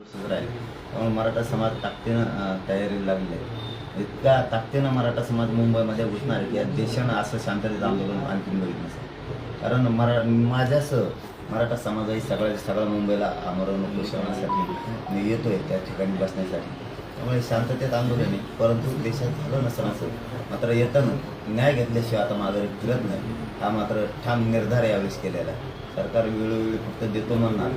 त्यामुळे मराठा समाज ताकदीनं तयारीला लागले इतका ताकदीनं मराठा समाज मुंबईमध्ये घुसणार की या देशानं असं शांततेत आंदोलन आणखीन बघितलं नसेल कारण मरा माझ्यासह मराठा समाजही सगळ्या सगळा मुंबईला आमरण उपोषणासाठी मी येतोय त्या ठिकाणी बसण्यासाठी. त्यामुळे शांततेत आंदोलन आहे परंतु देशात झालं नसतं असं मात्र येताना न्याय घेतल्याशिवाय आता माघारी फिरत नाही. हा मात्र ठाम निर्धार यावेळेस केलेला आहे. सरकार वेळोवेळी फक्त देतो म्हणणार.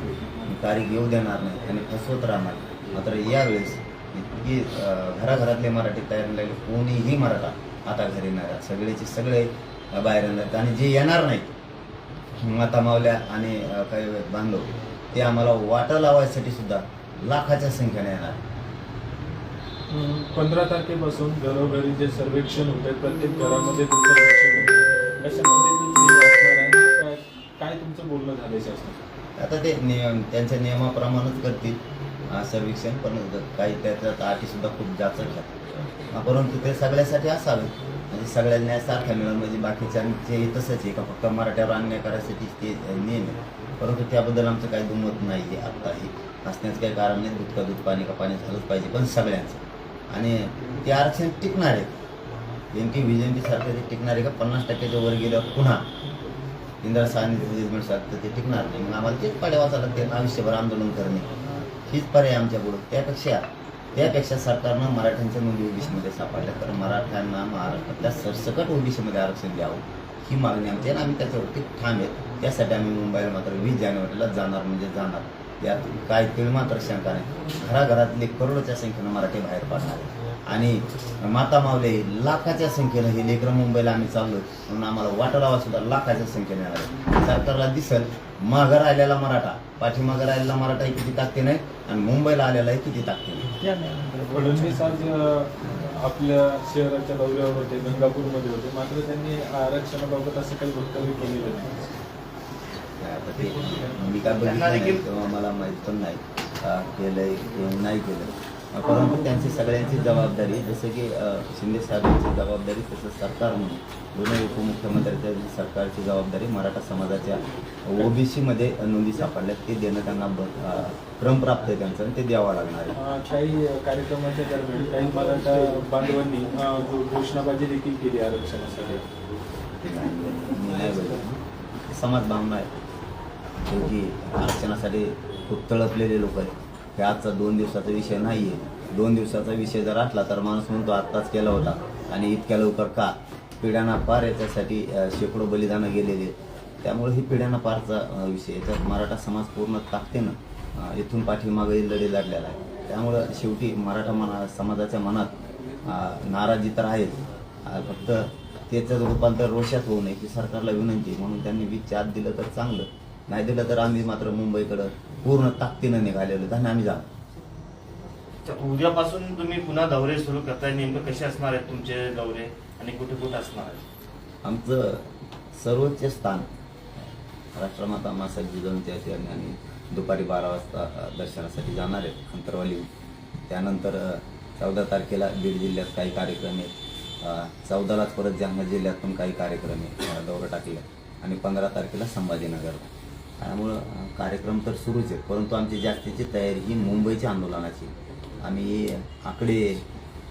तारीख येऊ देणार नाही आणि फसवत राहणार. मात्र यावेळेस इतकी घराघरातले मराठी तयार लागले कोणीही मराठा आता घरी नाही सगळेचे सगळे बाहेर येणार. आणि जे येणार नाहीत माता मावल्या आणि काही बांधव ते आम्हाला वाटा लावायसाठी सुद्धा लाखाच्या संख्येने येणार. पंधरा तारखेपासून घरोघरी जे सर्वेक्षण होते प्रत्येक घरामध्ये तुमचं लक्ष काय तुमचं बोलणं झालं शासनाचं? आता ते नियम त्यांच्या नियमाप्रमाणेच करतील. सर्वेक्षण पण काही त्याच्यात अटी सुद्धा खूप जास्त घ्या परंतु ते सगळ्यासाठी असावे. म्हणजे सगळ्यांना सारख्या मिळून म्हणजे बाकीच्यांचे तसंच आहे का फक्त मराठ्यावर अन्याय करायसाठी ते नियम आहे. परंतु त्याबद्दल आमचं काही दुमत नाही आहे आत्ताही असण्याचं काही कारण नाही दूध का दूध पाणी का पाणी झालंच पाहिजे पण सगळ्यांचं. आणि ते आरक्षण टिकणार आहे. एम की व्ही सारखं ते टिकणार आहे का? पन्नास टक्क्याच्या वर गेलं पुन्हा इंदिरा साहेबांनी सांगतं ते टिकणार नाही. मग आम्हाला तेच पाड्या वाचायला लागते आयुष्यभर आंदोलन करणे. हीच पर्याय आमच्या पुढं. त्यापेक्षा त्यापेक्षा सरकारनं मराठ्यांच्या नोंदी ओबीसीमध्ये सापडल्या. तर मराठ्यांना महाराष्ट्रातल्या सरसकट ओबीसीमध्ये आरक्षण द्यावं ही मागणी आमची आहे. आणि आम्ही त्याच्यावरती ठाम आहेत. त्यासाठी आम्ही मुंबईला मात्र वीस जानेवारीला जाणार म्हणजे जाणार. यात काय तिळ मात्र शंका नाही. घराघरातले करोडच्या संख्येनं मराठी बाहेर पडणार आहे आणि माता मावले लाखाच्या संख्येनं हे लेकरं मुंबईला आम्ही चाललोय. म्हणून आम्हाला वाटा लावा सुद्धा लाखाच्या संख्येने आहे. सरकारला दिसल मागं राहिलेला मराठा पाठीमागं राहिलेला मराठा ही किती ताकदीने आहे आणि मुंबईला आलेलाही किती ताकदीने फडणवीस आज आपल्या शहराच्या दौऱ्यावर होते गंगापूरमध्ये होते. मात्र त्यांनी आरक्षणाबाबत असं काही वक्तव्य केलेलं नाही. मी काय बघितलं नाही मला माहीत पण नाही. केलंय नाही केलं परंतु त्यांची सगळ्यांची जबाबदारी जसं की शिंदे साहेबांची जबाबदारी तसं सरकार म्हणून. दोन्ही उपमुख्यमंत्र्यांच्या सरकारची जबाबदारी मराठा समाजाच्या ओबीसीमध्ये नोंदी सापडल्यात ते देणं त्यांना अं, क्रमप्राप्त आहे त्यांचं आणि ते द्यावं लागणार आहे. काही कार्यक्रमाच्या दरम्यान काही मराठा बांधवांनी घोषणाबाजी देखील केली आरक्षणासाठी. समाज भावना आहे शेवटी आरक्षणासाठी खूप तळपलेले लोक आहेत. हे आजचा दोन दिवसाचा विषय नाही आहे दोन दिवसाचा विषय जर असला तर माणूस म्हणतो आत्ताच केला होता. आणि इतक्या लवकर का? पिढ्यांना पार याच्यासाठी शेकडो बलिदानं गेलेले त्यामुळे ही पिढ्यांना पारचा विषय याच्यात मराठा समाज पूर्ण ताकदीनं इथून पाठीमागे लढे लढलेला आहे. त्यामुळं शेवटी मराठा मना समाजाच्या मनात नाराजी तर आहेच. फक्त त्याचं रूपांतर रोषात होऊ नये की सरकारला विनंती म्हणून त्यांनी वीजच्या आत दिलं तर चांगलं. नाही दिलं तर आम्ही मात्र मुंबईकडं पूर्ण ताकदीनं निघालेलो आणि आम्ही जाऊ. उद्यापासून तुम्ही पुन्हा दौरे सुरू करताय. नेमकं कसे असणार आहेत तुमचे दौरे आणि कुठे कुठे असणार आहेत? आमचं सर्वोच्च स्थान राष्ट्रमाता मासा जिजाऊंच्या ठिकाणी आणि दुपारी बारा वाजता दर्शनासाठी जाणार आहेत अंतरवाली. त्यानंतर चौदा तारखेला बीड जिल्ह्यात काही कार्यक्रम आहेत. चौदालाच परत जालना जिल्ह्यात पण काही कार्यक्रम आहेत. दौरं टाकले. आणि पंधरा तारखेला संभाजीनगरला. त्यामुळं कार्यक्रम तर सुरूच आहेत परंतु आमची जास्तीची तयारी ही मुंबईच्या आंदोलनाची आम्ही आकडे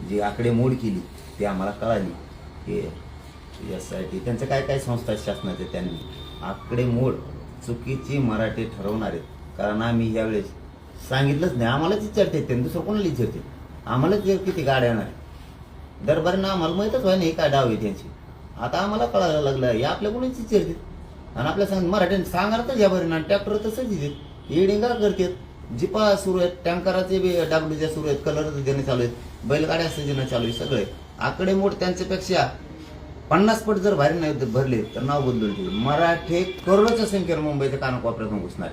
जी आकडेमोड केली ती आम्हाला कळाली की एस आय टी त्यांचं काय काय संस्था शासनाचे त्यांनी? आकडेमोड चुकीची मराठी ठरवणार. आहेत कारण आम्ही यावेळेस सांगितलंच नाही. आम्हालाच विचारते त्यांनी दुसरं कोणाला विचारते आम्हालाच किती गाड्या येणार आहेत. दरबारीनं आम्हाला माहीतच व्हाय नाही काय डाव आहे त्यांची. आता आम्हाला कळायला लागलं हे आपल्याकडूनच विचारते आणि आपल्या सांग मराठ्याने सांगणार तर या बरं ना ट्रॅक्टर तसंच येते येडिंगा करतात. जिपा सुरू आहेत टँकराचे बी डाबडूच्या सुरू आहेत कलर देणं चालू आहेत बैलगाड्या देणं चालू आहे सगळे. आकडे मोठ त्यांच्यापेक्षा पन्नास पट जर भारी नाही भरले तर नाव बदलून ठेवले. मराठे करोडोच्या संख्येनं मुंबईच्या कानाकोपऱ्यातून घुसणार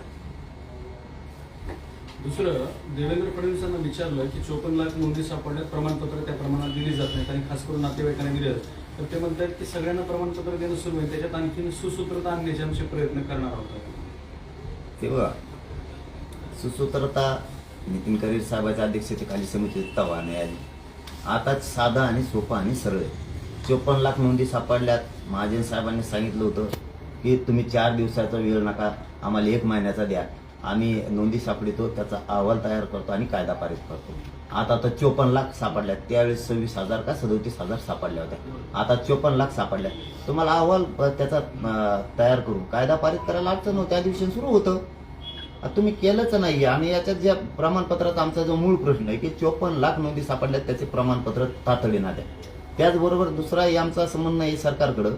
दुसरं देवेंद्र फडणवीसांना विचारलं की चोपन्न लाख नोंदी सापडल्यात प्रमाणपत्र त्या प्रमाणात दिली जात नाहीत आणि खास करून नातेवाईकांना दिली जातात तर ते म्हणतात की सगळ्यांना प्रमाणपत्र देणं सुरू आहे. त्याच्यात आणखीन सुसूत्रता आणण्याचे आमचे प्रयत्न करणार आहोत ते बघा. सुसूत्रता नितीन करीर साहेबाच्या अध्यक्षतेखाली समिती तवा आली आता साधा आणि सोपा आणि सरळ आहे. चोपन्न लाख नोंदी सापडल्यात. महाजन साहेबांनी सांगितलं होतं की तुम्ही चार दिवसाचा वेळ नका आम्हाला एक महिन्याचा द्या. आम्ही नोंदी सापडितो त्याचा अहवाल तयार करतो आणि कायदा पारित करतो. आता तर चोपन्न लाख सापडल्या त्यावेळेस सव्वीस हजार का सदोतीस हजार सापडल्या होत्या. आता चोपन्न लाख सापडल्या तुम्हाला अहवाल त्याचा तयार करून कायदा पारित करायला अडचण हो त्या दिवशी सुरू होतं. तुम्ही केलंच नाही. आणि याच्यात ज्या प्रमाणपत्राचा आमचा जो मूळ प्रश्न आहे की चोपन्न लाख नोंदी सापडल्यात त्याचे प्रमाणपत्र तातडीनं द्या त्याचबरोबर दुसरा आमचं असं म्हणणं आहे सरकारकडं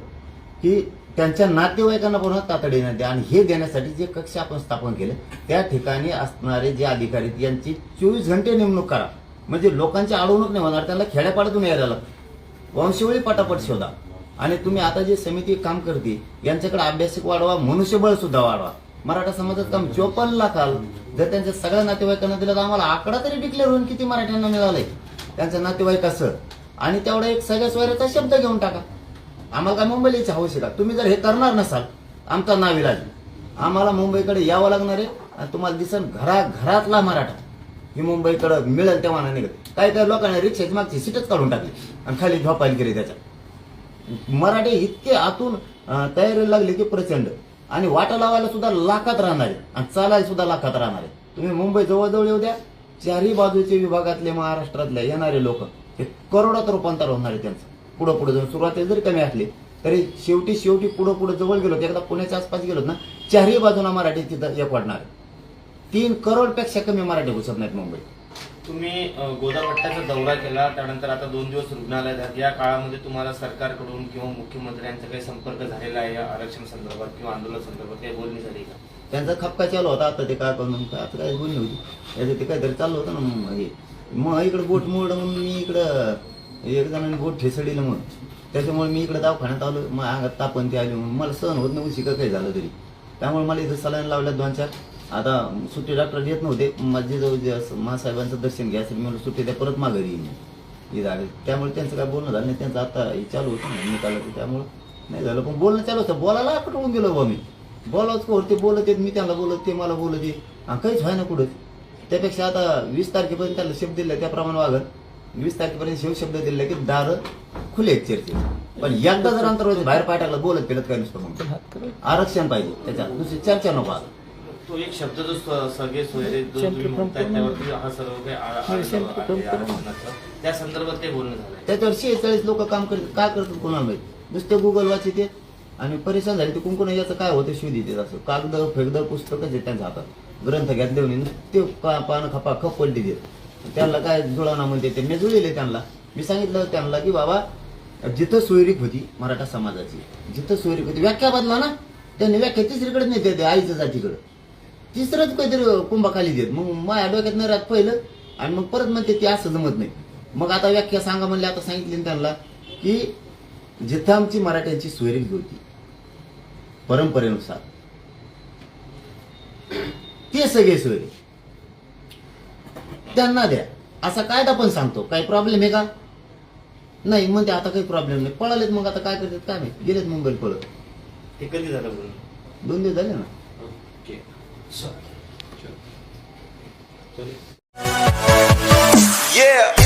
की त्यांच्या नातेवाईकांना पुन्हा तातडीनं द्या आणि हे देण्यासाठी जे कक्ष आपण स्थापन केले त्या ठिकाणी असणारे जे अधिकारी आहेत, यांची चोवीस घंटे नेमणूक करा. म्हणजे लोकांची अडवणूक नाही होणार त्यांना खेड्यापाड्यातून यायला लागतं. वंशवळी पटापट शोधा. आणि तुम्ही आता जे समिती काम करते यांच्याकडे अभ्यासिक वाढवा मनुष्यबळ सुद्धा वाढवा. मराठा समाजात काम चोपन्न लाख जर त्यांच्या सगळ्या नातेवाईकांना दिलं तर आम्हाला आकडा तरी डिक्लेअर होऊन किती मराठ्यांना मिळालंय. त्यांचं नातेवाईक असं आणि तेवढा एक सगळ्या सोयऱ्याचा शब्द घेऊन टाका. आम्हाला काय मुंबईला हवं आहे का तुम्ही जर हे करणार नसाल आमचा नाविलाज आम्हाला मुंबईकडे यावं लागणार आहे आणि तुम्हाला दिसन घरा घरातला मराठा. ही मुंबईकडे मिळेल तेव्हा निघत. काही काही लोकांनी रिक्षाची मागची सीटच काढून टाकली आणि खाली झोपायला केली त्याच्यात मराठे इतके आतून तयारी लागली की प्रचंड. आणि वाटा लावायला सुद्धा लाखात राहणार आहे आणि चालायला सुद्धा लाखात राहणार आहे. तुम्ही मुंबई जवळजवळ येऊ द्या. चारही बाजूचे विभागातले महाराष्ट्रातले येणारे लोक हे करोडात रूपांतर होणार आहे त्यांचं. पुढं पुढे जाऊन सुरुवातीला जरी कमी असले तरी शेवटी शेवटी पुढं पुढे जवळ गेलो एकदा पुण्याच्या आसपास गेलो ना चारही बाजूला मराठी तिथं एक वाढणार तीन करोडपेक्षा कमी मराठी घुसत नाहीत मुंबईत तुम्ही गोदावट्ट्याचा दौरा केला त्यानंतर आता दोन दिवस रुग्णालयात. या काळामध्ये तुम्हाला सरकारकडून किंवा मुख्यमंत्र्यांचा काही संपर्क झालेला आहे या आरक्षण संदर्भात किंवा आंदोलन संदर्भात काही बोलणी झाली का? त्यांचा खपका चालू होता आता ते काय करून काय आता काय बोलणी होती. ते काहीतरी चालू होतं ना मग हे. मग इकडे बोट मोड म्हणून मी इकडं एक जणांनी बोट ठेसडीलं मग त्याच्यामुळे मी इकडे दवाखान्यात आलो मग अंगात तापण ते आली म्हणून. मला सहन होत नव्हती का काही झालं तरी. त्यामुळे मला इथं सलाईन लावल्यात दोन चार. आता सुट्टी डॉक्टर येत नव्हते. माझे जवळ जे महासाहेबांचं दर्शन घ्यायचं मी म्हणलं सुट्टी द्या परत माघारी येईन मी. इथं त्यामुळे त्यांचं काय बोलणं झालं नाही. त्यांचं आता हे चालू होतं ना निकालाचं त्यामुळं नाही झालं. पण बोलणं चालू होतं. बोलायला आकडून गेलो बा मी. बोलावच कोण ते बोलत आहेत मी त्यांना बोलत ते मला बोलत आहे काहीच व्हाय ना कुठं त्यापेक्षा आता वीस तारखेपर्यंत त्याला शब्द दिला त्याप्रमाणे वागत वीस तारखेपर्यंत शिव शब्द दिला की दार खुले आहेत चर्चे. पण एकदा जर अंतर्वादी बाहेर पाय टाकला बोलत पेलत काय नुसतं मग आरक्षण पाहिजे. त्याच्यात दुसरी चर्चा नको आता. तो एक शब्द जो सगळे सोयरे जो तुम्ही म्हणताय त्यावरती हा सर्व काही आ- आढळलं आहे आरक्षणाचं. त्या संदर्भात काही बोलणं झालंय. त्याच्यावर शेहेचाळीस लोक काम करतात काय करतात कोणाला माहीत? नुसते गुगल वाचित आणि परेशान झाले ते कुंकुण याचं काय होतं शोध येते असं. कागद फेगद पुस्तकच त्यांच्या हातात. ग्रंथ घेतले म्हणे नुसते पा- पानं खपा खप पलटी देत. त्यांना काय जुळवणा म्हणते ते? मी जुळले त्यांना. मी सांगितलं त्यांना की बाबा जिथं सोयरीक होती मराठा समाजाची जिथं सोयरीक होती व्याख्या बदला ना. त्यांनी व्याख्या तिसरीकडे नाही देते आईच्या जातीकडे. तिसरंच काहीतरी कुंभाखाली देत. मग माझ्या डोक्यात नाही राहत पहिलं आणि मग परत म्हणते ते असं जमत नाही. मग आता व्याख्या सांगा म्हणले आता सांगितली त्यांना की जिथं आमची मराठ्यांची सोयरीक होती परंपरेनुसार ते सगळे सोयरे त्यांना द्या. असा कायदा पण सांगतो. काही प्रॉब्लेम आहे का? नाही म्हणते आता काही प्रॉब्लेम नाही. पळालेत मग आता काय करतात? काय माहीत? गेलेत मुंबईला पळत. ते कधी झालं बोलणं दोन दिवस झाले ना. ओके. चल. Yeah.